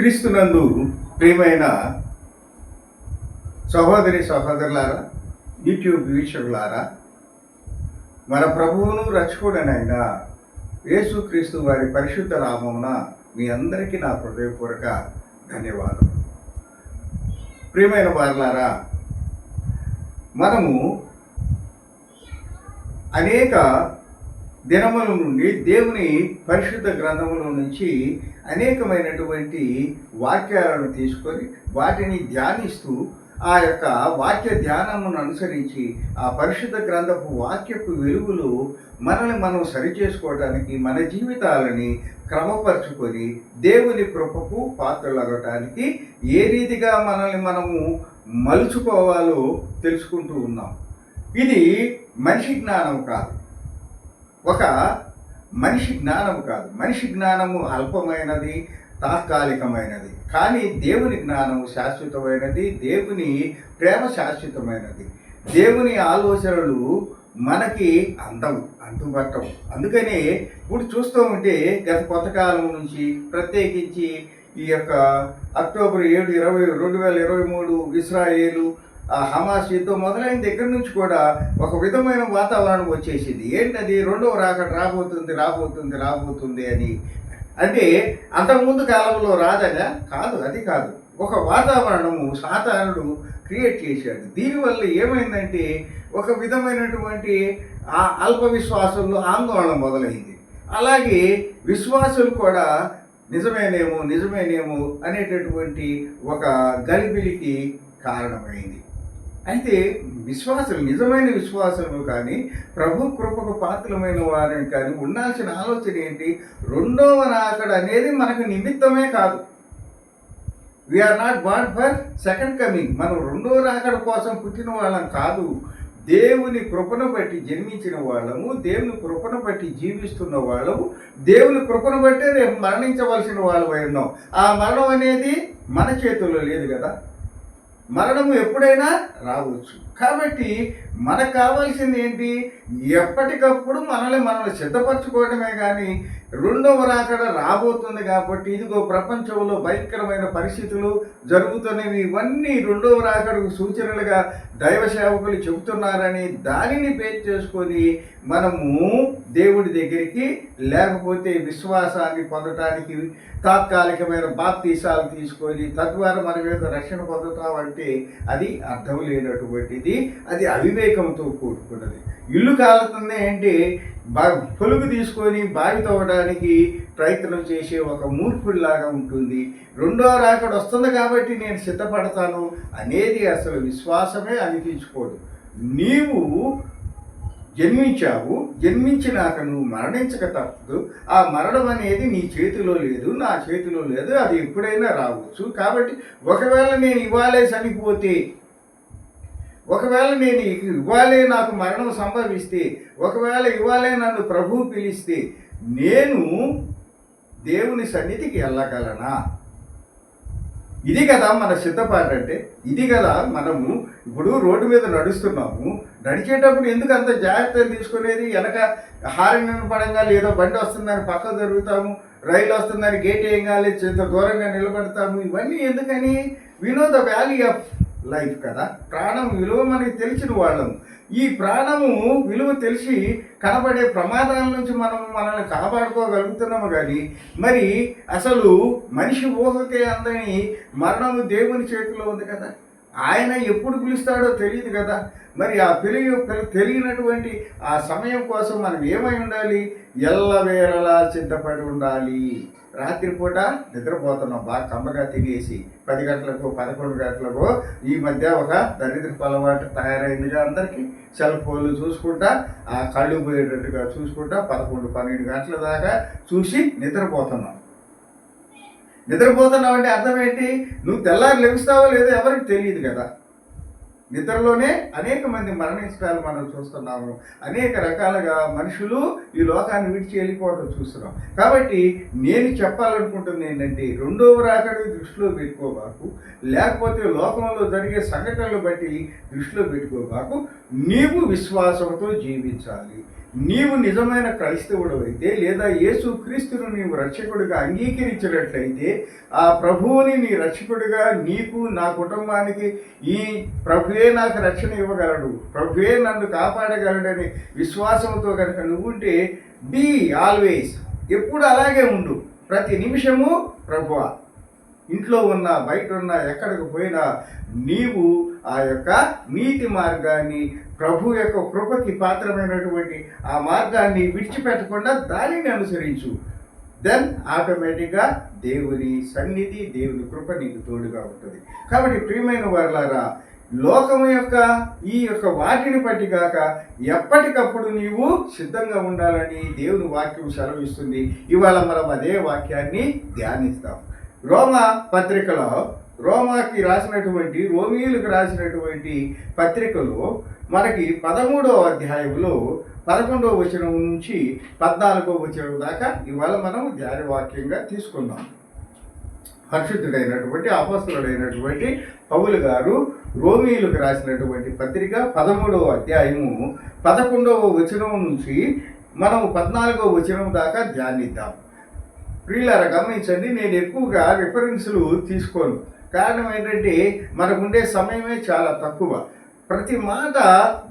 క్రీస్తునందు ప్రియమైన సహోదరి సహోదరులారా యూట్యూబ్ వీక్షకులారా మన ప్రభువును రక్షకుడనైన యేసుక్రీస్తు వారి పరిశుద్ధ నామమున మీ అందరికీ నా హృదయపూర్వక ధన్యవాదం ప్రియమైన వారులారా మనము అనేక దినముల నుండి దేవుని పరిశుద్ధ గ్రంథముల నుంచి అనేకమైనటువంటి వాక్యాలను తీసుకొని వాటిని ధ్యానిస్తూ ఆ యొక్క వాక్య ధ్యానమును అనుసరించి ఆ పరిశుద్ధ గ్రంథపు వాక్యపు వెలుగులు మనల్ని మనం సరిచేసుకోవటానికి మన జీవితాలని క్రమపరుచుకొని దేవుని కృపకు పాత్రలగటానికి ఏ రీతిగా మనల్ని మనము మలుచుకోవాలో తెలుసుకుంటూ ఉన్నాం. ఇది మనిషి జ్ఞానం కాదు. ఒక మనిషి జ్ఞానం కాదు. మనిషి జ్ఞానము అల్పమైనది తాత్కాలికమైనది. కానీ దేవుని జ్ఞానము శాశ్వతమైనది దేవుని ప్రేమ శాశ్వతమైనది. దేవుని ఆలోచనలు మనకి అందవు అంతుపట్టవు అందుకనే ఇప్పుడు చూస్తూ ఉంటే గత కొంతకాలం నుంచి ప్రత్యేకించి ఈ యొక్క అక్టోబర్ ఏడు ఇరవై రెండు వేల ఇరవై మూడు ఇస్రాయేలు హమాస్ యుద్ధం మొదలైన దగ్గర నుంచి కూడా ఒక విధమైన వాతావరణం వచ్చేసింది. ఏంటది? రెండవ రాకడ రాబోతుంది రాబోతుంది రాబోతుంది అని. అంటే అంతకుముందు కాలంలో రాదగా? కాదు అది కాదు. ఒక వాతావరణము సాధారణుడు క్రియేట్ చేశాడు. దీనివల్ల ఏమైందంటే ఒక విధమైనటువంటి ఆ అల్ప విశ్వాసంలో ఆందోళన మొదలైంది. అలాగే విశ్వాసులు కూడా నిజమేనేమో నిజమేనేమో అనేటటువంటి ఒక గలిబిలికి కారణమైంది. అయితే విశ్వాసులు నిజమైన విశ్వాసము కానీ ప్రభు కృపకు పాత్రమైన వారిని కానీ ఉండాల్సిన ఆలోచన ఏంటి? రెండవ రాకడ అనేది మనకు నిమిత్తమే కాదు. We're not but for second coming మనం రెండో రాకడ కోసం పుట్టిన వాళ్ళం కాదు. దేవుని కృపను బట్టి జన్మించిన వాళ్ళము దేవుని కృపను బట్టి జీవిస్తున్న వాళ్ళము దేవుని కృపను బట్టే రేపు మరణించవలసిన వాళ్ళు ఉన్నాం. ఆ మరణం అనేది మన చేతుల్లో లేదు కదా? మరణము ఎప్పుడైనా రావచ్చు. కాబట్టి మనకు కావాల్సింది ఏంటి? ఎప్పటికప్పుడు మనల్ని మనల్ని సిద్ధపరచుకోవడమే కానీ రెండవ రాకడ రాబోతుంది కాబట్టి ఇదిగో ప్రపంచంలో భయంకరమైన పరిస్థితులు జరుగుతున్నవి. ఇవన్నీ రెండవ రాకడకు సూచనలుగా దైవ సేవకులు చెబుతున్నారని దానిని పేరు చేసుకొని మనము దేవుడి దగ్గరికి లేకపోతే విశ్వాసాన్ని పొందటానికి తాత్కాలికమైన బాప్తీసాలు తీసుకొని తద్వారా మన మీద రక్షణ పొందుతామంటే అది అర్థం లేనటువంటిది అది అవివేకంతో కూడుకున్నది. ఇల్లు కాలుతుంది అంటే బా పొలుగు తీసుకొని బావి తవ్వడానికి ప్రయత్నం చేసే ఒక మూర్ఖుడిలాగా ఉంటుంది. రెండో రాకడ వస్తుంది కాబట్టి నేను సిద్ధపడతాను అనేది అసలు విశ్వాసమే అనిపించుకోదు. నీవు జన్మించావు జన్మించినాక నువ్వు మరణించక తప్పదు. ఆ మరణం అనేది నీ చేతిలో లేదు నా చేతిలో లేదు అది ఎప్పుడైనా రావచ్చు. కాబట్టి ఒకవేళ నేను ఇవ్వాలే చనిపోతే ఒకవేళ నేను ఇవ్వాలే నాకు మరణం సంభవిస్తే ఒకవేళ ఇవ్వాలే నన్ను ప్రభువు పిలిస్తే నేను దేవుని సన్నిధికి వెళ్ళగలనా? ఇది కదా మన సిద్ధపాటు అంటే ఇది కదా మనము ఇప్పుడు రోడ్డు మీద నడుస్తున్నాము నడిచేటప్పుడు ఎందుకు అంత జాగ్రత్తలు తీసుకునేది? వెనక హారన్ పడంగా లేదో బండి వస్తుందని పక్క జరుగుతాము రైలు వస్తుందని గేట్ ఏం కాలేదు ఎంత దూరంగా నిలబడతాము. ఇవన్నీ ఎందుకని? వినో ద వ్యాలీ ఆఫ్ లైఫ్ కదా. ప్రాణం విలువ మనకి తెలిసిన వాళ్ళము. ఈ ప్రాణము విలువ తెలిసి కనబడే ప్రమాదాల నుంచి మనం మనల్ని కాపాడుకోగలుగుతున్నాము కానీ మరి అసలు మనిషి ఊహకే అందని మరణము దేవుని చేతిలో ఉంది కదా. ఆయన ఎప్పుడు పిలుస్తాడో తెలియదు కదా. మరి ఆ పిలియ తెలియనటువంటి ఆ సమయం కోసం మనం ఏమై ఉండాలి? ఎల్లవేళలా సిద్ధపడి ఉండాలి. రాత్రిపూట నిద్రపోతున్నాం బాగా కమ్మగా తినేసి పది గంటలకు పదకొండు గంటలకు ఈ మధ్య ఒక దరిద్రపు అలవాటు తయారైందిగా అందరికీ. సెల్ ఫోన్లు చూసుకుంటా ఆ కళ్ళు పోయేటట్టుగా చూసుకుంటా పదకొండు పన్నెండు గంటల దాకా చూసి నిద్రపోతున్నాం. నిద్రపోతున్నావు అంటే అర్థం ఏంటి? నువ్వు తెల్లారి లెగుస్తావో లేదో ఎవరికి తెలియదు కదా. నిద్రలోనే అనేక మంది మరణించడాలు మనం చూస్తున్నాము. అనేక రకాలుగా మనుషులు ఈ లోకాన్ని విడిచి వెళ్ళిపోవడం చూస్తున్నాం. కాబట్టి నేను చెప్పాలనుకుంటుంది ఏంటంటే రెండవ రాకడి దృష్టిలో పెట్టుకోబాకు లేకపోతే లోకంలో జరిగే సంఘటనలు బట్టి దృష్టిలో పెట్టుకోబాకు నీవు విశ్వాసంతో జీవించాలి. నీవు నిజమైన క్రైస్తవుడు అయితే లేదా యేసు క్రీస్తును నీవు రక్షకుడిగా అంగీకరించినట్లయితే ఆ ప్రభువుని నీ రక్షకుడిగా నీకు నా కుటుంబానికి ఈ ప్రభువే నాకు రక్షణ ఇవ్వగలడు. ప్రభువే నన్ను కాపాడగలడని విశ్వాసంతో కనుక నువ్వుంటే బీ ఆల్వేస్ ఎప్పుడు అలాగే ఉండు. ప్రతి నిమిషము ప్రభువా. ఇంట్లో ఉన్నా బయట ఉన్నా ఎక్కడికి పోయినా నీవు ఆ యొక్క నీతి మార్గాన్ని ప్రభు యొక్క కృపకి పాత్రమైనటువంటి ఆ మార్గాన్ని విడిచిపెట్టకుండా దానిని అనుసరించు. దెన్ ఆటోమేటిక్గా దేవుని సన్నిధి దేవుని కృప నీకు తోడుగా ఉంటుంది. కాబట్టి ప్రియమైన వర్లారా లోకము యొక్క ఈ యొక్క వాటిని బట్టి కాక ఎప్పటికప్పుడు నీవు సిద్ధంగా ఉండాలని దేవుని వాక్యం సెలవిస్తుంది. ఇవాళ మనం అదే వాక్యాన్ని ధ్యానిస్తాం. రోమా పత్రికలో రోమాకి రాసినటువంటి రోమియులకు రాసినటువంటి పత్రికలో మనకి పదమూడవ అధ్యాయంలో పదకొండవ వచనం నుంచి పద్నాలుగో వచనం దాకా ఇవాళ మనం ధ్యాన వాక్యంగా తీసుకుందాం. పరిశుద్ధుడైనటువంటి అపస్తుడైనటువంటి పౌలు గారు రోమిలకు రాసినటువంటి పత్రిక పదమూడవ అధ్యాయము పదకొండవ వచనం నుంచి మనం పద్నాలుగవ వచనం దాకా ధ్యానిద్దాం. ప్రియులారా గమనించండి నేను ఎక్కువగా రిఫరెన్స్లు తీసుకోను. కారణం ఏంటంటే మనకుండే సమయమే చాలా తక్కువ. ప్రతి మాట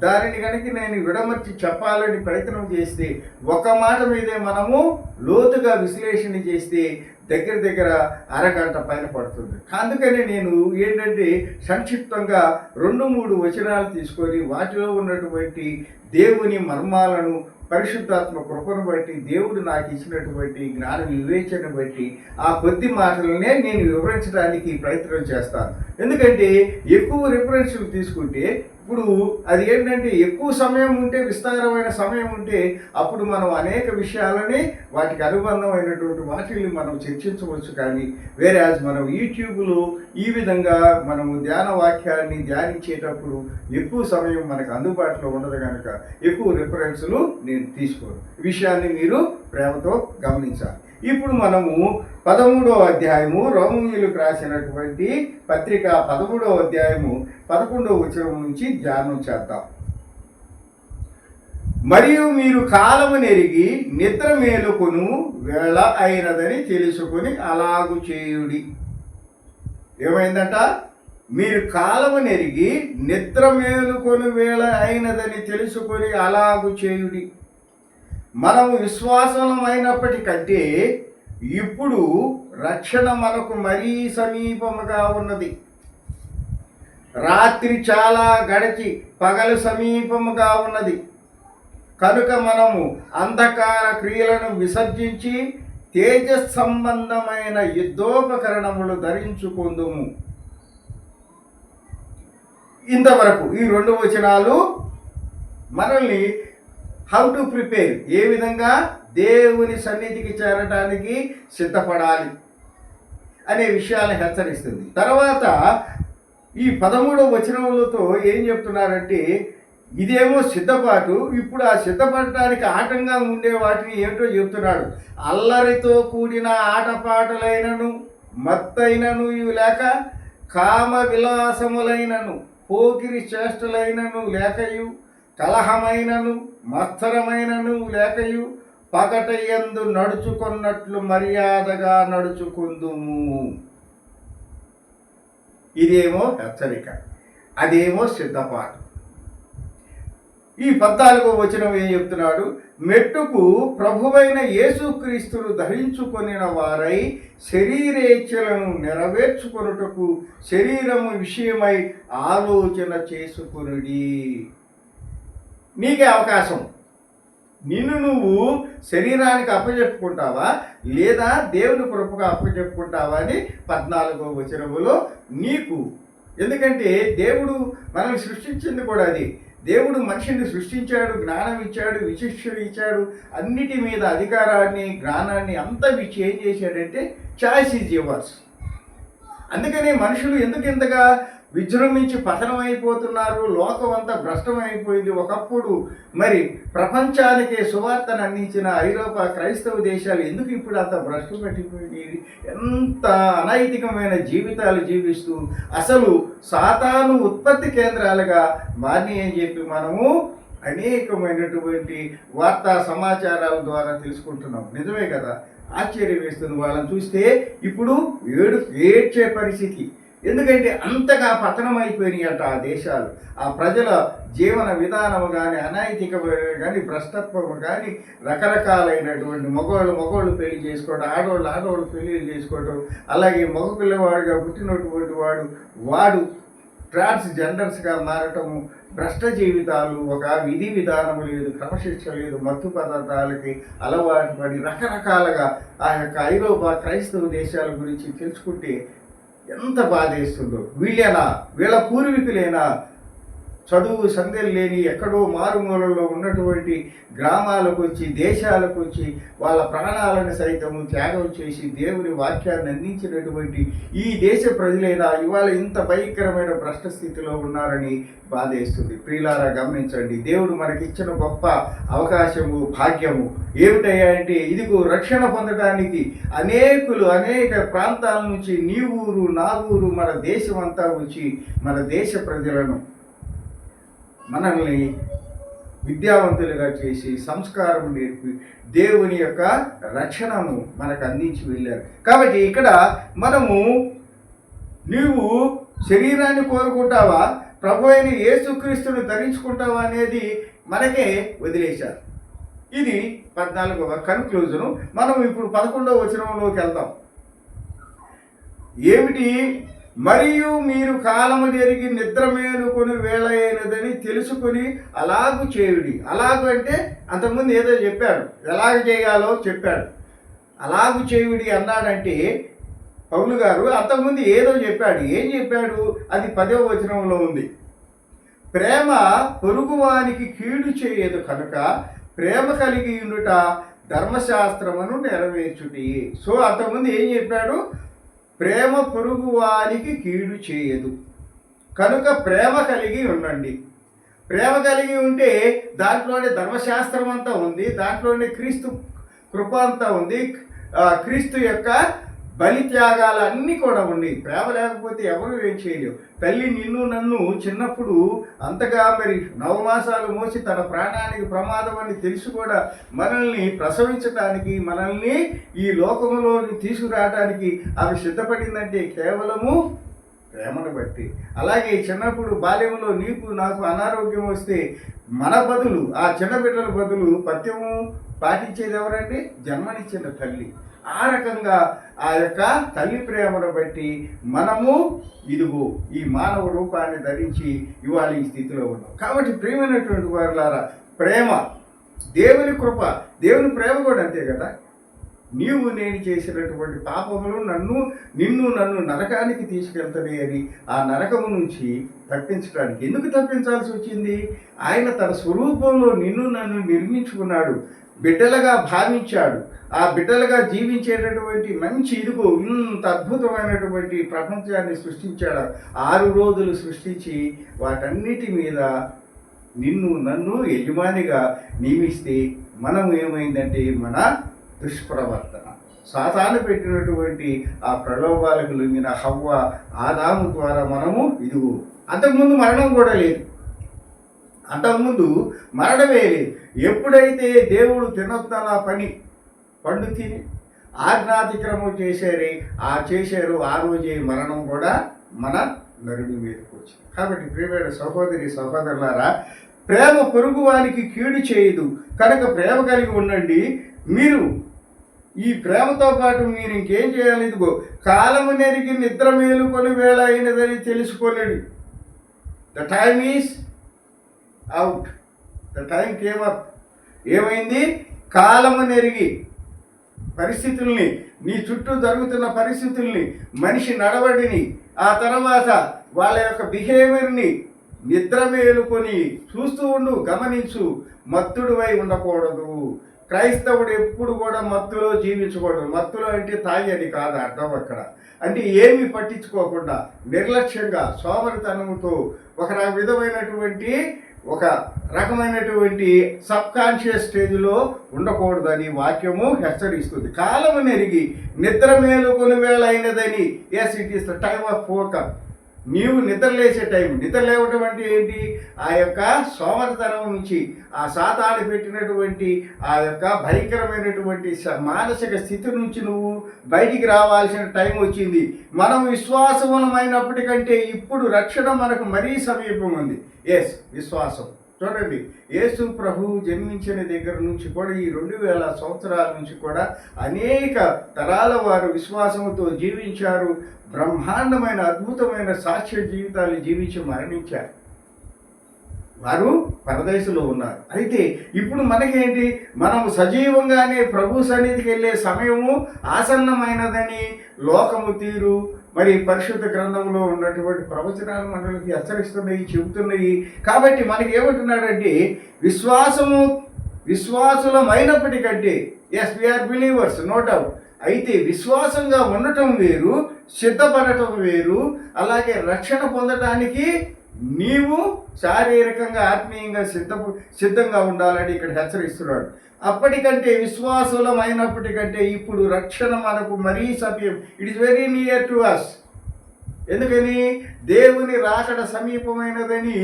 దానిని కనుక నేను విడమర్చి చెప్పాలని ప్రయత్నం చేస్తే ఒక మాట మీదే మనము లోతుగా విశ్లేషణ చేస్తే దగ్గర దగ్గర అరగంట పైన పడుతుంది. అందుకని నేను ఏంటంటే సంక్షిప్తంగా రెండు మూడు వచనాలు తీసుకొని వాటిలో ఉన్నటువంటి దేవుని మర్మాలను పరిశుద్ధాత్మ కృపను బట్టి దేవుడు నాకు ఇచ్చినటువంటి జ్ఞాన వివేచన బట్టి ఆ కొద్ది మాటలనే నేను వివరించడానికి ప్రయత్నం చేస్తాను. ఎందుకంటే ఎక్కువ రిఫరెన్స్లు తీసుకుంటే ఇప్పుడు అది ఏంటంటే ఎక్కువ సమయం ఉంటే విస్తారమైన సమయం ఉంటే అప్పుడు మనం అనేక విషయాలని వాటికి అనుబంధమైనటువంటి వాటిని మనం చర్చించవచ్చు కానీ వేరే మనం యూట్యూబ్లో ఈ విధంగా మనము ధ్యాన వాక్యాన్ని ధ్యానించేటప్పుడు ఎక్కువ సమయం మనకు అందుబాటులో ఉండదు కనుక ఎక్కువ రిఫరెన్స్లు నేను తీసుకోను. విషయాన్ని మీరు ప్రేమతో గమనించాలి. ఇప్పుడు మనము పదమూడవ అధ్యాయము రోమనీయులకు రాసినటువంటి పత్రిక పదమూడవ అధ్యాయము పదకొండవ ఉచరం నుంచి ధ్యానం చేద్దాం. మరియు మీరు కాలము నెరిగి నిద్ర మేలుకొను వేళ అయినదని తెలుసుకొని అలాగు చేయుడి. ఏమైందట? మీరు కాలము నెరిగి నిద్ర మేలుకొని వేళ అయినదని తెలుసుకొని అలాగు చేయుడి. మనము విశ్వాసమైనప్పటికంటే ఇప్పుడు రక్షణ మనకు మరీ సమీపముగా ఉన్నది. రాత్రి చాలా గడిచి పగలు సమీపముగా ఉన్నది. కనుక మనము అంధకార క్రియలను విసర్జించి తేజ సంబంధమైన యుద్ధోపకరణములు ధరించుకుందుము. ఇంతవరకు ఈ రెండు వచనాలు మనల్ని హౌ టు ప్రిపేర్ ఏ విధంగా దేవుని సన్నిధికి చేరడానికి సిద్ధపడాలి అనే విషయాన్ని హెచ్చరిస్తుంది. తర్వాత ఈ పదమూడవ వచనములతో ఏం చెప్తున్నారంటే ఇదేమో సిద్ధపాటు ఇప్పుడు ఆ సిద్ధపడటానికి ఆటంగా ఉండే వాటిని ఏమిటో చెప్తున్నాడు. అల్లరితో కూడిన ఆటపాటలైనను మత్తైనను ఇవి లేక కామ విలాసములైనను పోకిరి చేష్టలైనను లేకయు కలహమైనను మత్సరమైనను లేకయు పగటయందు నడుచుకున్నట్లు మర్యాదగా నడుచుకుందుము. ఇదేమో హెచ్చరిక అదేమో సిద్ధపాటు ఈ పద్నాలుగో వచనం ఏం చెప్తున్నాడు? మెట్టుకు ప్రభువైన యేసుక్రీస్తును ధరించుకొనిన వారై శరీరేచ్ఛలను నెరవేర్చుకొనుటకు శరీరము విషయమై ఆలోచన చేసుకునుడి. నీకే అవకాశం. నిన్ను నువ్వు శరీరానికి అప్పచెప్పుకుంటావా లేదా దేవుని కృపగా అప్పచెప్పుకుంటావా అని పద్నాలుగో వచనములో నీకు. ఎందుకంటే దేవుడు మనల్ని సృష్టించింది కూడా అది. దేవుడు మనిషిని సృష్టించాడు జ్ఞానం ఇచ్చాడు విశిష్యుడు ఇచ్చాడు. అన్నిటి మీద అధికారాన్ని జ్ఞానాన్ని అంతా ఇచ్చి ఏం చేశాడంటే చాయిస్ ఈజ్ యువర్స్. అందుకనే మనుషులు ఎందుకు ఇంతగా విజృంభించి పతనమైపోతున్నారు. లోకం అంతా భ్రష్టమైపోయింది ఒకప్పుడు. మరి ప్రపంచానికే సువార్తను అందించిన ఐరోపా క్రైస్తవ దేశాలు ఎందుకు ఇప్పుడు అంత భ్రష్టు పట్టిపోయినాయి ఎంత అనైతికమైన జీవితాలు జీవిస్తూ అసలు సాతాను ఉత్పత్తి కేంద్రాలుగా మారినాయి అని చెప్పి మనము అనేకమైనటువంటి వార్తా సమాచారాల ద్వారా తెలుసుకుంటున్నాం. నిజమే కదా? ఆశ్చర్యం వేస్తుంది వాళ్ళని చూస్తే. ఇప్పుడు ఏడు ఏడ్చే పరిస్థితి. ఎందుకంటే అంతగా పతనమైపోయినాయట ఆ దేశాలు. ఆ ప్రజల జీవన విధానం కానీ అనైతికమైన కానీ భ్రష్టత్వము కానీ రకరకాలైనటువంటి మగవాళ్ళు మగవాళ్ళు పెళ్ళి చేసుకోవడం ఆడవాళ్ళు ఆడవాళ్ళు పెళ్ళి చేసుకోవడం అలాగే మగ పిల్లవాడుగా పుట్టినటువంటి వాడు వాడు ట్రాన్స్ జెండర్స్గా మారటము భ్రష్ట జీవితాలు ఒక విధి విధానము లేదు క్రమశిక్ష లేదు మత్తు పదార్థాలకి అలవాటు పడి రకరకాలుగా ఆ యొక్క ఐరోపా క్రైస్తవ దేశాల గురించి తెలుసుకుంటే ఎంత బాధ వేస్తుందో వీళ్ళేనా? వీళ్ళ పూర్వీకులేనా? చదువు సందేలు లేని ఎక్కడో మారుమూలలో ఉన్నటువంటి గ్రామాలకు వచ్చి దేశాలకు వచ్చి వాళ్ళ ప్రాణాలను సైతం త్యాగం చేసి దేవుని వాక్యాన్ని అందించినటువంటి ఈ దేశ ప్రజలైనా ఇవాళ ఇంత భయంకరమైన భ్రష్ట స్థితిలో ఉన్నారని బాధేస్తుంది. ప్రియులారా గమనించండి. దేవుడు మనకిచ్చిన గొప్ప అవకాశము భాగ్యము ఏమిటయ్యా అంటే ఇదిగో రక్షణ పొందడానికి అనేకులు అనేక ప్రాంతాల నుంచి నీ ఊరు నా ఊరు మన దేశం అంతా వచ్చి మన దేశ ప్రజలను మనల్ని విద్యావంతులుగా చేసి సంస్కారం నేర్పి దేవుని యొక్క రక్షణను మనకు అందించి వెళ్ళారు. కాబట్టి ఇక్కడ మనము నీవు శరీరాన్ని కోరుకుంటావా? ప్రభు అయిన యేసుక్రీస్తుని ధరించుకుంటావా అనేది మనకే వదిలేశారు. ఇది పద్నాలుగవ కన్క్లూజను మనం ఇప్పుడు పదకొండవ వచనంలోకి వెళ్తాం ఏమిటి? మరియు మీరు కాలము జరిగి నిద్ర మేలుకొని వేళ అయినదని తెలుసుకొని అలాగు చేయుడి. అలాగు అంటే అంతకుముందు ఏదో చెప్పాడు. ఎలాగ చేయాలో చెప్పాడు. అలాగు చేయుడి అన్నాడంటే పౌలు గారు అంతకుముందు ఏదో చెప్పాడు. ఏం చెప్పాడు? అది పదవ వచనంలో ఉంది. ప్రేమ పొరుగువానికి కీడు చేయదు కనుక ప్రేమ కలిగి ఉండుట ధర్మశాస్త్రమును నెరవేర్చుటి సో అంతకుముందు ఏం చెప్పాడు? ప్రేమ పొరుగు వారికి కీడు చేయదు. కనుక ప్రేమ కలిగి ఉండండి. ప్రేమ కలిగి ఉంటే దాంట్లోనే ధర్మశాస్త్రం అంతా ఉంది దాంట్లోనే క్రీస్తు కృప అంతా ఉంది. క్రీస్తు యొక్క బలి త్యాగాలు అన్నీ కూడా ఉన్నాయి. ప్రేమ లేకపోతే ఎవరు ఏం చేయలేవు. తల్లి నిన్ను నన్ను చిన్నప్పుడు అంతగా మరి నవమాసాలు మోసి తన ప్రాణానికి ప్రమాదం అని తెలిసి కూడా మనల్ని ప్రసవించటానికి మనల్ని ఈ లోకంలోని తీసుకురావడానికి ఆమె సిద్ధపడిందంటే కేవలము ప్రేమను బట్టి. అలాగే చిన్నప్పుడు బాల్యంలో నీకు నాకు అనారోగ్యం వస్తే మన బదులు ఆ చిన్న బిడ్డల బదులు పద్యము పాటించేది ఎవరండి? జన్మనిచ్చిన తల్లి. ఆ రకంగా ఆ యొక్క తల్లి ప్రేమను బట్టి మనము ఇదిగో ఈ మానవ రూపాన్ని ధరించి ఇవాళ ఈ స్థితిలో ఉన్నాం. కాబట్టి ప్రేమైనటువంటి వారులారా ప్రేమ దేవుని కృప దేవుని ప్రేమ కూడా అంతే కదా? నీవు నేను చేసినటువంటి పాపములు నన్ను నిన్ను నన్ను నరకానికి తీసుకెళ్తాయి అని ఆ నరకము నుంచి తప్పించడానికి ఎందుకు తప్పించాల్సి వచ్చింది? ఆయన తన స్వరూపంలో నిన్ను నన్ను నిర్మించుకున్నాడు బిడ్డలుగా భావించాడు. ఆ బిడ్డలుగా జీవించేటటువంటి మంచి ఇదిగో ఇంత అద్భుతమైనటువంటి ప్రపంచాన్ని సృష్టించాడు. ఆరు రోజులు సృష్టించి వాటన్నిటి మీద నిన్ను నన్ను యజమానిగా నియమిస్తే మనం ఏమైందంటే మన దుష్ప్రవర్తన. సాతాను పెట్టినటువంటి ఆ ప్రలోభాలకు లొంగిన హవ్వ ఆదాము ద్వారా మనము ఇదిగో అంతకుముందు మరణం కూడా లేదు. అంతకుముందు మరణమే లేదు. ఎప్పుడైతే దేవుడు తినొద్దన్న పని పండు తిని ఆజ్ఞాతిక్రమం చేశారే ఆ చేశారు ఆ రోజే మరణం కూడా మన నరుడి మీదకి వచ్చింది. కాబట్టి ప్రియమైన సహోదరి సహోదరులారా ప్రేమ పొరుగు వారికి కీడు చేయదు. కనుక ప్రేమ కలిగి ఉండండి. మీరు ఈ ప్రేమతో పాటు మీరు ఇంకేం చేయాలి? ఇదిగో కాలము నెరిగి నిద్ర మేలుకొని వేళ అయినదని తెలుసుకోలేడు the time is out the time came up ఏమైంది? కాలము నెరిగి పరిస్థితుల్ని నీ చుట్టూ జరుగుతున్న పరిస్థితుల్ని మనిషి నడవడిని ఆ తర్వాత వాళ్ళ యొక్క బిహేవియర్ని నిద్ర మేలుకొని చూస్తూ ఉండు గమనించు మత్తుడువై ఉండకూడదు. క్రైస్తవుడు ఎప్పుడు కూడా మత్తులో జీవించకూడదు. మత్తులో అంటే తాగేది కాదు అర్థం అక్కడ. అంటే ఏమి పట్టించుకోకుండా నిర్లక్ష్యంగా సోమరితనముతో ఒక విధమైనటువంటి ఒక రకమైనటువంటి సబ్ కాన్షియస్ స్టేజ్లో ఉండకూడదని వాక్యము హెచ్చరిస్తుంది. కాలము నెరిగి నిద్ర మేలుకొని వేళ అయినదని yes it is the time of focus నీవు నిద్రలేసే టైం. నిద్ర లేవటం అంటే ఏంటి? ఆ యొక్క సోమరతనం నుంచి ఆ సాతాను పెట్టినటువంటి ఆ యొక్క భయంకరమైనటువంటి మానసిక స్థితి నుంచి నువ్వు బయటికి రావాల్సిన టైం వచ్చింది. మనం విశ్వాసములమైనప్పటికంటే ఇప్పుడు రక్షణ మనకు మరీ సమీపం ఉంది ఎస్ విశ్వాసం. చూడండి యేసు ప్రభు జన్మించిన దగ్గర నుంచి కూడా ఈ రెండు వేల సంవత్సరాల నుంచి కూడా అనేక తరాల వారు విశ్వాసంతో జీవించారు బ్రహ్మాండమైన అద్భుతమైన సాక్ష్య జీవితాలు జీవించి మరణించారు. వారు పరదేశంలో ఉన్నారు. అయితే ఇప్పుడు మనకేంటి? మనం సజీవంగానే ప్రభు సన్నిధికి వెళ్ళే సమయము ఆసన్నమైనదని లోకము తీరు మరి పరిశుద్ధ గ్రంథంలో ఉన్నటువంటి ప్రవచనాలు మనకి హెచ్చరిస్తున్నాయి చెబుతున్నాయి. కాబట్టి మనకి ఏమంటున్నాడంటే విశ్వాసము విశ్వాసులమైనప్పటికంటే yes we're believers no doubt అయితే విశ్వాసంగా ఉండటం వేరు సిద్ధపడటం వేరు అలాగే రక్షణ పొందటానికి నీవు శారీరకంగా ఆత్మీయంగా సిద్ధ సిద్ధంగా ఉండాలని ఇక్కడ హెచ్చరిస్తున్నాడు. అప్పటికంటే విశ్వాసులమైనప్పటికంటే ఇప్పుడు రక్షణ మనకు మరీ సమీపం it is very near to us ఎందుకని? దేవుని రాకడ సమీపమైనదని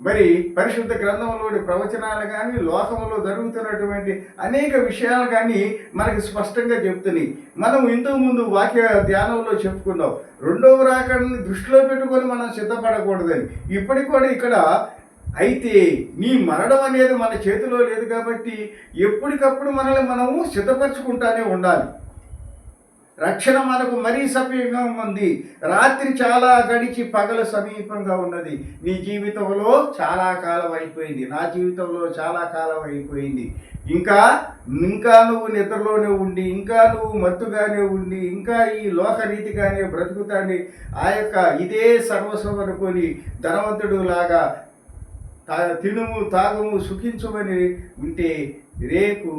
మరి పరిశుద్ధ గ్రంథంలోని ప్రవచనాలు కానీ లోకంలో జరుగుతున్నటువంటి అనేక విషయాలు కానీ మనకి స్పష్టంగా చెప్తున్నాయి. మనం ఇంతకు ముందు వాక్య ధ్యానంలో చెప్పుకున్నాం. రెండవ రాకడని దృష్టిలో పెట్టుకొని మనం సిద్ధపడకూడదని. ఇప్పటికి కూడా ఇక్కడ అయితే నీ మరణం అనేది మన చేతిలో లేదు కాబట్టి ఎప్పటికప్పుడు మనల్ని మనము సిద్ధపరచుకుంటానే ఉండాలి. రక్షణ మనకు మరీ సమీపంగా ఉంది. రాత్రి చాలా గడిచి పగలు సమీపంగా ఉన్నది. నీ జీవితంలో చాలా కాలం అయిపోయింది. నా జీవితంలో చాలా కాలం అయిపోయింది. ఇంకా ఇంకా నువ్వు నిద్రలోనే ఉండి ఇంకా నువ్వు మత్తుగానే ఉండి ఇంకా ఈ లోకరీతిగానే బ్రతుకుతాన్ని ఆ యొక్క ఇదే సర్వస్వం అనుకొని ధనవంతుడు లాగా తినుము తాగము సుఖించమని ఉంటే రేపు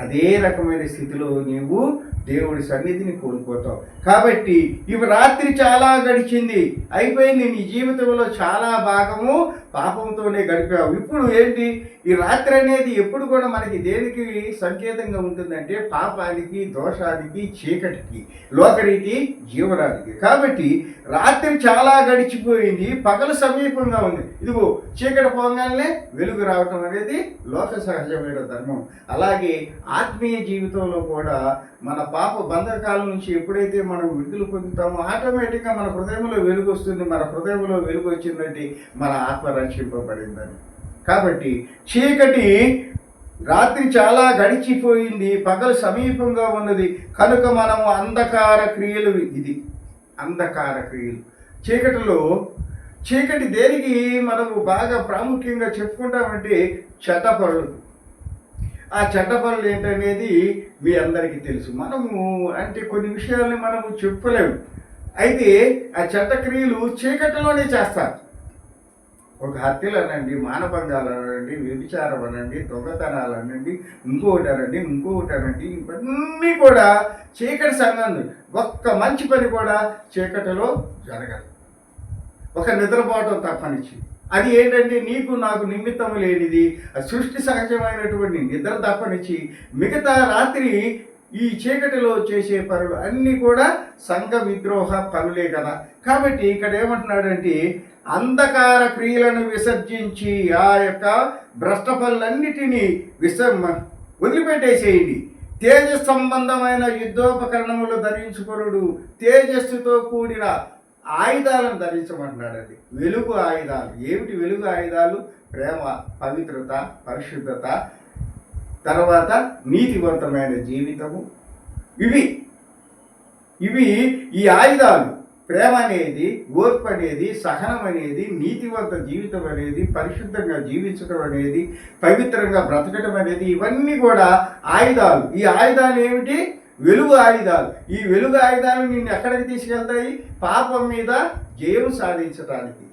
అదే రకమైన స్థితిలో నీవు దేవుడి సన్నిధిని కోల్పోతావు. కాబట్టి ఇవి రాత్రి చాలా గడిచింది. అయిపోయింది నీ జీవితంలో చాలా భాగము పాపంతోనే గడిపావు. ఇప్పుడు ఏంటి? ఈ రాత్రి అనేది ఎప్పుడు కూడా మనకి దేనికి సంకేతంగా ఉంటుందంటే పాపానికి దోషానికి చీకటికి లోకరికి జీవనానికి. కాబట్టి రాత్రి చాలా గడిచిపోయింది. పగలు సమీపంగా ఉంది. ఇదిగో చీకటి పోగానే వెలుగు రావటం అనేది లోక సహజమైన ధర్మం. అలాగే ఆత్మీయ జీవితంలో కూడా మన పాప బంధకాల నుంచి ఎప్పుడైతే మనం విడుదల పొందుతామో ఆటోమేటిక్గా మన హృదయంలో వెలుగు వస్తుంది మన హృదయంలో వెలుగు వచ్చిందంటే మన ఆత్మ రక్షింపబడిందని. కాబట్టి చీకటి రాత్రి చాలా గడిచిపోయింది. పగలు సమీపంగా ఉన్నది. కనుక మనము అంధకార క్రియలు ఇది. అంధకార క్రియలు. చీకటిలో చీకటి దేనికి మనము బాగా ప్రాముఖ్యంగా చెప్పుకుంటామంటే చట్టపరులు ఆ చెడ్డ పనులు ఏంటనేది మీ అందరికీ తెలుసు. మనము అంటే కొన్ని విషయాల్ని మనము చెప్పలేము. అయితే ఆ చెడ్డ క్రియలు చీకటిలోనే చేస్తారు. ఒక హత్యలు అనండి మానభంగాలు అనండి వ్యభిచారం అనండి దొంగతనాలు అనండి ఇంకొకటి అనండి ఇంకొకటి అనండి ఇవన్నీ కూడా చీకటి సంబంధం ఒక్క మంచి పని కూడా చీకటిలో జరగదు. ఒక నిద్రపోవటం తప్పనిచ్చింది అది ఏంటంటే నీకు నాకు నిమిత్తం లేనిది. ఆ సృష్టి సహజమైనటువంటి నిద్ర తప్పనిచ్చి మిగతా రాత్రి ఈ చీకటిలో చేసే పనులు అన్నీ కూడా సంఘ విద్రోహ పనులే కదా. కాబట్టి ఇక్కడ ఏమంటున్నాడంటే అంధకార క్రియలను విసర్జించి ఆ యొక్క భ్రష్ట పనులన్నిటినీ విస వదిలిపెట్టేసేయండి. తేజ సంబంధమైన యుద్ధోపకరణములు ధరించుకొనుడు తేజస్సుతో కూడిన ఆయుధాలను ధరించమంటున్నాడండి వెలుగు ఆయుధాలు. ఏమిటి వెలుగు ఆయుధాలు? ప్రేమ పవిత్రత పరిశుద్ధత తర్వాత నీతివంతమైన జీవితము. ఇవి ఇవి ఈ ఆయుధాలు. ప్రేమ అనేది ఓర్పు అనేది సహనం అనేది నీతివంత జీవితం అనేది పరిశుద్ధంగా జీవించడం అనేది పవిత్రంగా బ్రతకడం అనేది ఇవన్నీ కూడా ఆయుధాలు. ఈ ఆయుధాలు ఏమిటి? వెలుగు ఆయుధాలు. ఈ వెలుగు ఆయుధాలు నిన్ను ఎక్కడికి తీసుకెళ్తాయి? పాపం మీద జయం సాధించడానికి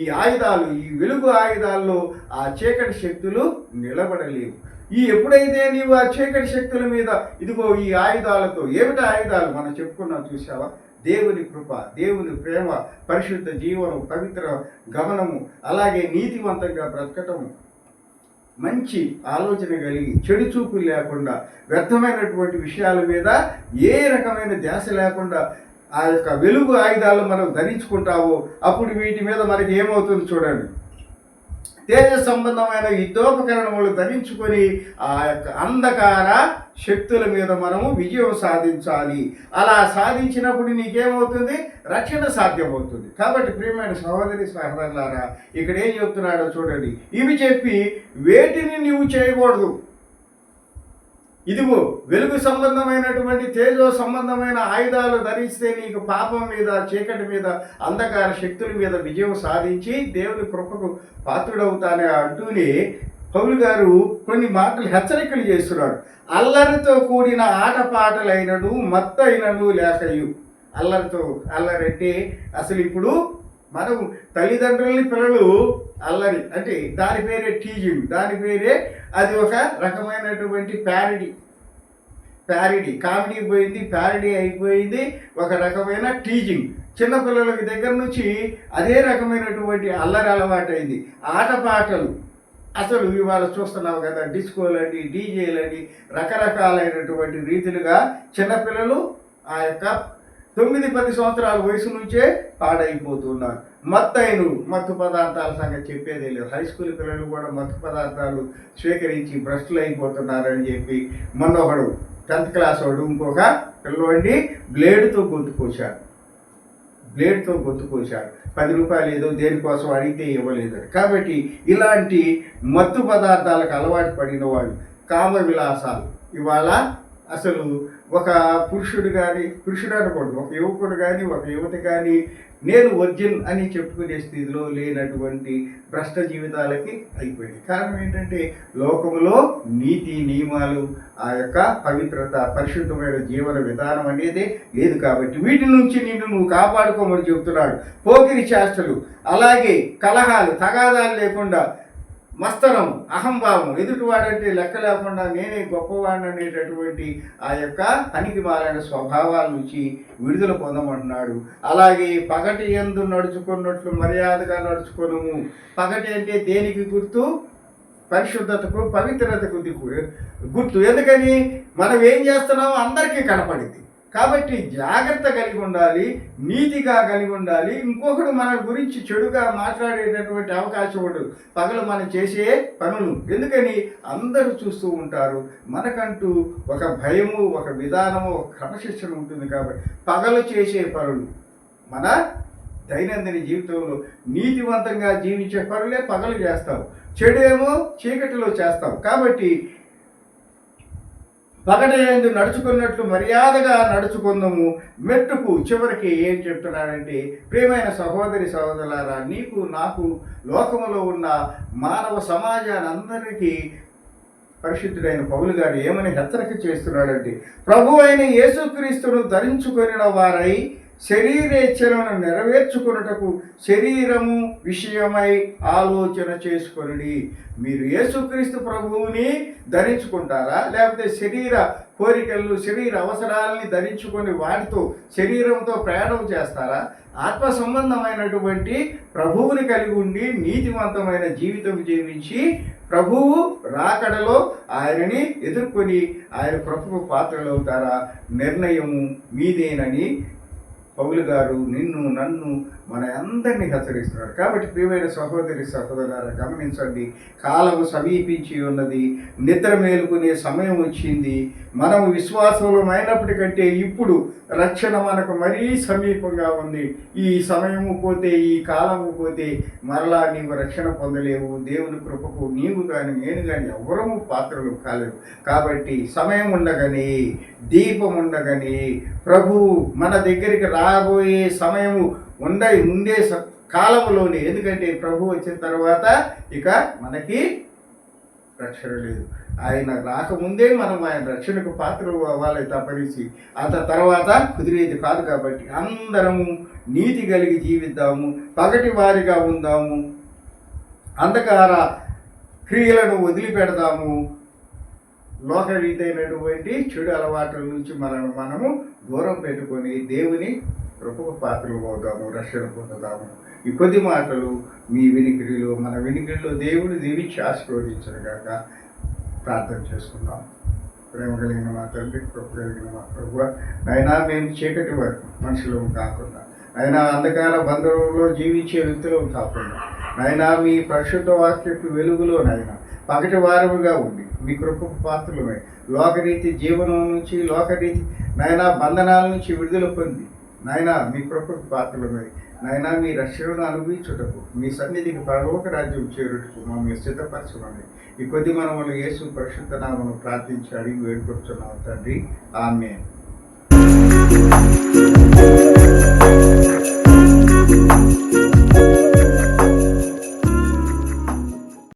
ఈ ఆయుధాలు ఈ వెలుగు ఆయుధాల్లో ఆ చీకటి శక్తులు నిలబడలేవు. ఈ ఎప్పుడైతే నీవు ఆ చీకటి శక్తుల మీద ఇదిగో ఈ ఆయుధాలతో ఏమిటి ఆయుధాలు? మనం చెప్పుకున్నాం చూసావా దేవుని కృప దేవుని ప్రేమ పరిశుద్ధ జీవనం పవిత్ర గమనము అలాగే నీతివంతంగా బ్రతకటము. మంచి ఆలోచన కలిగి చెడు చూపులు లేకుండా వ్యర్థమైనటువంటి విషయాల మీద ఏ రకమైన ధ్యాస లేకుండా ఆ యొక్క వెలుగు ఆయుధాలు మనం ధరించుకుంటావో అప్పుడు వీటి మీద మనకి ఏమవుతుంది చూడండి. తేజ సంబంధమైన యుద్ధోపకరణములు ధరించుకొని ఆ యొక్క అంధకార శక్తుల మీద మనము విజయం సాధించాలి. అలా సాధించినప్పుడు నీకేమవుతుంది? రక్షణ సాధ్యమవుతుంది. కాబట్టి ప్రియమైన సహోదరి సహోదరులారా ఇక్కడ ఏం చెప్తున్నాడో చూడండి. ఇవి చెప్పి వేటిని నీవు చేయకూడదు. ఇదిగో వెలుగు సంబంధమైనటువంటి తేజో సంబంధమైన ఆయుధాలు ధరిస్తే నీకు పాపం మీద చీకటి మీద అంధకార శక్తుల మీద విజయం సాధించి దేవుని కృపకు పాత్రుడవుతానే అంటూనే పౌలు గారు కొన్ని మాటలు హెచ్చరికలు చేస్తున్నాడు. అల్లరితో కూడిన ఆటపాటలైనను మత్తైనను లేకయు. అల్లరితో అల్లరంటే అసలు ఇప్పుడు మనం తల్లిదండ్రులని పిల్లలు అల్లరి. అంటే దాని పేరే టీజింగ్ దాని పేరే అది ఒక రకమైనటువంటి ప్యారడీ ప్యారడీ కామెడీ పోయింది ప్యారడీ అయిపోయింది ఒక రకమైన టీజింగ్ చిన్నపిల్లలకి దగ్గర నుంచి అదే రకమైనటువంటి అల్లరి అలవాటైంది. ఆటపాటలు అసలు ఇవాళ చూస్తున్నావు కదా డిస్కోలని డీజేలని రకరకాలైనటువంటి రీతిలుగా చిన్నపిల్లలు ఆ యొక్క తొమ్మిది పది సంవత్సరాల వయసు నుంచే పాడైపోతున్నారు. మత్తైను మత్తు పదార్థాల సంగతి చెప్పేదే లేదు. హై స్కూల్ పిల్లలు కూడా మత్తు పదార్థాలు స్వీకరించి భ్రష్టులు అయిపోతున్నారని చెప్పి మొన్న ఒకడు టెన్త్ క్లాస్ వాడు ఇంకొక పిల్లవాడిని బ్లేడ్తో గుర్తుకొచ్చాడు బ్లేడ్తో గుర్తుకొచ్చాడు పది రూపాయలు ఏదో దేనికోసం అడిగితే ఇవ్వలేదు. కాబట్టి ఇలాంటి మత్తు పదార్థాలకు అలవాటు పడిన వాళ్ళు కామ విలాసాలు ఇవాళ అసలు ఒక పురుషుడు కానీ పురుషుడు అనకూడదు ఒక యువకుడు కానీ ఒక యువతి కానీ నేను వర్జిన్ అని చెప్పుకునే స్థితిలో లేనటువంటి భ్రష్ట జీవితాలకి అయిపోయింది. కారణం ఏంటంటే లోకంలో నీతి నియమాలు ఆ యొక్క పవిత్రత పరిశుద్ధమైన జీవన విధానం అనేది లేదు కాబట్టి వీటి నుంచి నిన్ను నువ్వు కాపాడుకోమని చెబుతున్నాడు పోకిరి చేష్టలు అలాగే కలహాలు తగాదాలు లేకుండా మస్తరం అహంభావం. ఎదుటివాడంటే లెక్క లేకుండా నేనే గొప్పవాడిని అనేటటువంటి ఆ యొక్క పనికి మారిన స్వభావాల నుంచి విడుదల పొందమంటున్నాడు. అలాగే పగటి ఎందు నడుచుకున్నట్లు మర్యాదగా నడుచుకొను పగటి అంటే దేనికి గుర్తు? పరిశుద్ధతకు పవిత్రతకు దిక్కు. గుర్తు. ఎందుకని? మనం ఏం చేస్తున్నామో అందరికీ కనపడింది. కాబట్టి జాగ్రత్త కలిగి ఉండాలి నీతిగా కలిగి ఉండాలి. ఇంకొకడు మన గురించి చెడుగా మాట్లాడేటటువంటి అవకాశం ఉండదు. పగలు మనం చేసే పనులు. ఎందుకని? అందరూ చూస్తూ ఉంటారు. మనకంటూ ఒక భయము ఒక విధానము ఒక క్రమశిక్షణ ఉంటుంది కాబట్టి పగలు చేసే పనులు. మన దైనందిన జీవితంలో నీతివంతంగా జీవించే పనులే పగలు చేస్తాం చెడేమో చీకటిలో చేస్తాం కాబట్టి పగడేందు నడుచుకున్నట్లు మర్యాదగా నడుచుకుందాము. మెట్టుకు చివరికి ఏం చెప్తున్నాడంటే ప్రియమైన సహోదరి సహోదరులారా నీకు నాకు లోకములో ఉన్న మానవ సమాజాన్ని అందరికీ పరిశుద్ధుడైన పౌలు గారు ఏమని హెచ్చరిక చేస్తున్నాడంటే ప్రభు అయిన యేసుక్రీస్తును ధరించుకొనిన వారై శరీరేచ్ఛలను నెరవేర్చుకున్నటకు శరీరము విషయమై ఆలోచన చేసుకొనిడి. మీరు యేసుక్రీస్తు ప్రభువుని ధరించుకుంటారా? లేకపోతే శరీర కోరికలు శరీర అవసరాలని ధరించుకొని వాటితో శరీరంతో ప్రయాణం చేస్తారా? ఆత్మ సంబంధమైనటువంటి ప్రభువుని కలిగి ఉండి నీతివంతమైన జీవితం జీవించి ప్రభువు రాకడలో ఆయనని ఎదుర్కొని ఆయన ప్రభువు పాత్రలు అవుతారా నిర్ణయము మీదేనని పౌలు గారు నిన్ను నన్ను మన అందరినీ హెచ్చరిస్తున్నాడు కాబట్టి ప్రియమైన సహోదరి సహోదరులారా గమనించండి. కాలం సమీపించి ఉన్నది. నిద్ర మేలుకునే సమయం వచ్చింది. మనము విశ్వాసమైనప్పటికంటే ఇప్పుడు రక్షణ మనకు మరీ సమీపంగా ఉంది. ఈ సమయము పోతే ఈ కాలము పోతే మరలా నీవు రక్షణ పొందలేవు. దేవుని కృపకు నీవు కానీ నేను కానీ ఎవరము పాత్రలు కాలేవు కాబట్టి సమయం ఉండగానే దీపం ఉండగానే ప్రభు మన దగ్గరికి రాబోయే సమయము ఉండ ఉండే కాలంలోనే ఎందుకంటే ప్రభు వచ్చిన తర్వాత ఇక మనకి రక్షణ లేదు. ఆయన రాకముందే మనం ఆయన రక్షణకు పాత్రలు అవ్వాలి తప్పనిసి. అంత తర్వాత కుదిరేది కాదు కాబట్టి అందరము నీతి కలిగి జీవిద్దాము. పగటి వారిగా ఉందాము. అంధకార క్రియలను వదిలిపెడదాము. లోకరీతైనటువంటి చెడు అలవాట్ల నుంచి మనల్ని మనము దూరం పెట్టుకొని దేవుని కృపకు పాత్రలు పోతాము రక్షణ పొందుతాము. ఈ కొద్ది మాటలు మీ వినికిడిలో మన వినికిడిలో దేవుడు దీవించి కాక ప్రార్థన చేసుకుందాం. ప్రేమ కలిగిన మా తండ్రి కృప కలిగిన మా ప్రభు అయినా మేము చీకటి వరకు మనుషులు కాకుండా అయినా అంధకార బంధువుల్లో జీవించే వ్యక్తులు కాకుండా నైనా మీ పరిశుద్ధ వాక్యపు వెలుగులోనైనా పగటి వారముగా ఉండి మీ కృపకు పాత్రలమై. లోకరీతి జీవనం నుంచి లోకరీతి నైనా బంధనాల నుంచి విడుదల పొంది. నాయన మీ కృపకు పాత్రలమై. నాయన మీ రక్షణను అనుభవించుటకు మీ సన్నిధికి పరలోక రాజ్యం చేరుటకు మమ్మల్ని సిద్ధపరచమని. ఈ కొద్ది మనములు యేసు పరిశుద్ధ నామను ప్రార్థించి అడిగి వేడుకొచ్చున్నాం తండ్రి. ఆమె